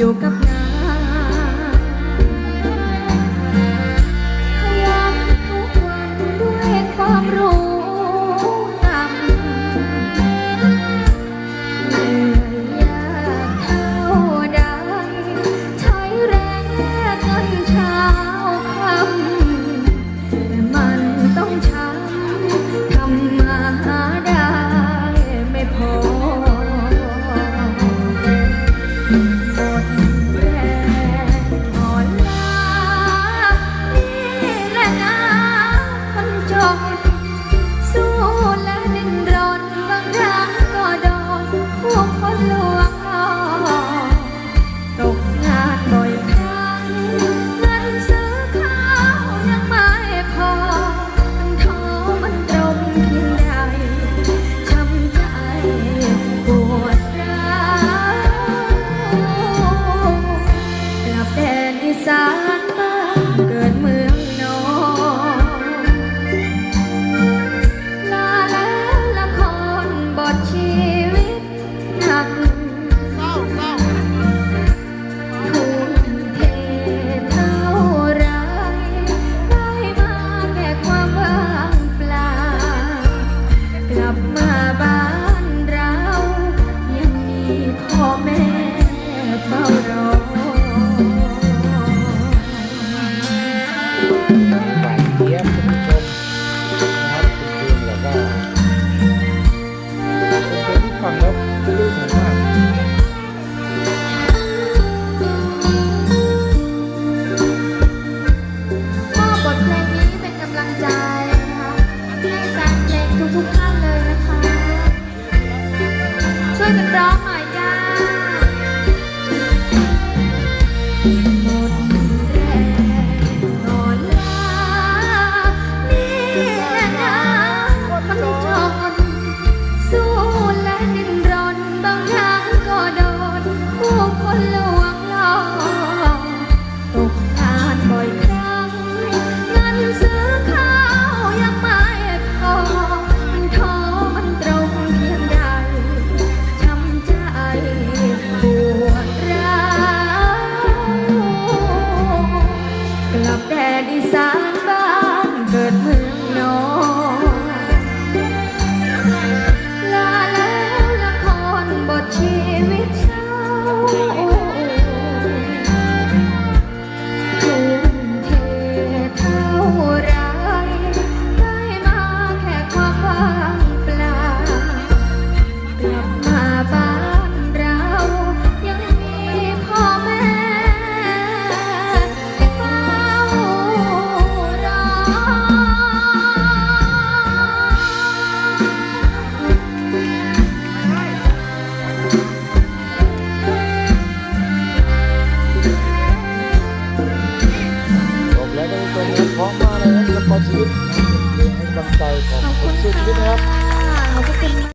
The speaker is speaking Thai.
yo. พ่เฝ้าวานจบนะครับคุณดูแล้วก็เป็นที่ฟัแล้วปลื้มมากก็บทเพลงนี้เป็นกำลังใจนะคะให้แฟนเพลงทุกๆท่านเลยนะคะ ช่วยกันร้องหน่อย ใจของคนสู้ชีวินะครับ ขอบคุณค่ะบ